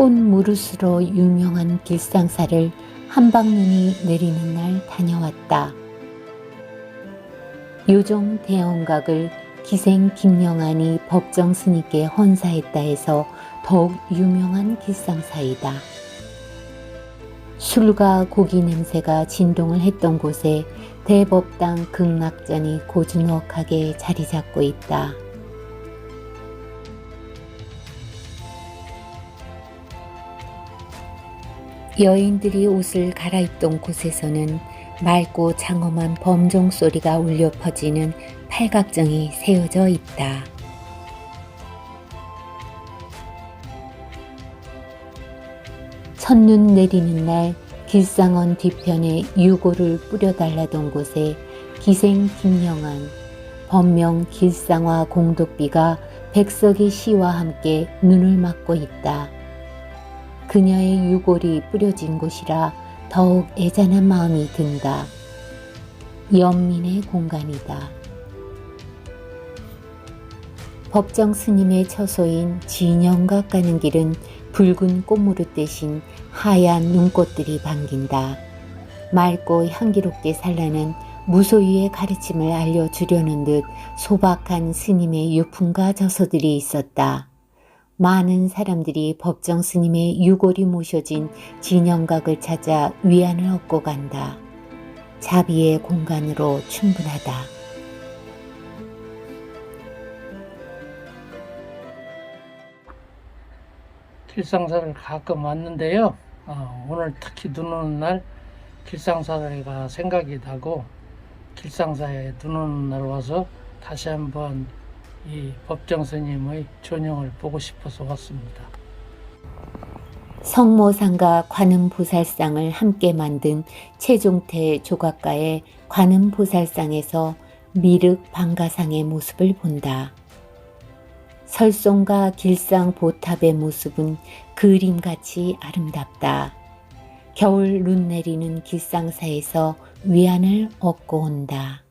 꽃무릇으로 유명한 길상사를 한방눈이 내리는 날 다녀왔다. 요종 대원각을 기생 김영안이 법정 스님께 헌사했다 해서 더욱 유명한 길상사이다. 술과 고기 냄새가 진동을 했던 곳에 대법당 극락전이 고즈넉하게 자리 잡고 있다. 여인들이 옷을 갈아입던 곳에서는 맑고 장엄한 범종 소리가 울려 퍼지는 팔각정이 세워져 있다. 첫눈 내리는 날 길상원 뒤편에 유고를 뿌려달라던 곳에 기생 김영한, 법명 길상화 공덕비가 백석의 시와 함께 눈을 막고 있다. 그녀의 유골이 뿌려진 곳이라 더욱 애잔한 마음이 든다. 연민의 공간이다. 법정 스님의 처소인 진영각 가는 길은 붉은 꽃무릇 대신 하얀 눈꽃들이 반긴다. 맑고 향기롭게 살라는 무소유의 가르침을 알려주려는 듯 소박한 스님의 유품과 저서들이 있었다. 많은 사람들이 법정 스님의 유골이 모셔진 진영각을 찾아 위안을 얻고 간다. 자비의 공간으로 충분하다. 길상사를 가끔 왔는데요. 어, 오늘 특히 눈 오는 날 길상사가 생각이 나고 길상사에 눈 오는 날 와서 다시 한번 이 법정 스님의 존영을 보고 싶어서 왔습니다. 성모상과 관음보살상을 함께 만든 최종태 조각가의 관음보살상에서 미륵 방가상의 모습을 본다. 설송과 길상 보탑의 모습은 그림같이 아름답다. 겨울 눈 내리는 길상사에서 위안을 얻고 온다.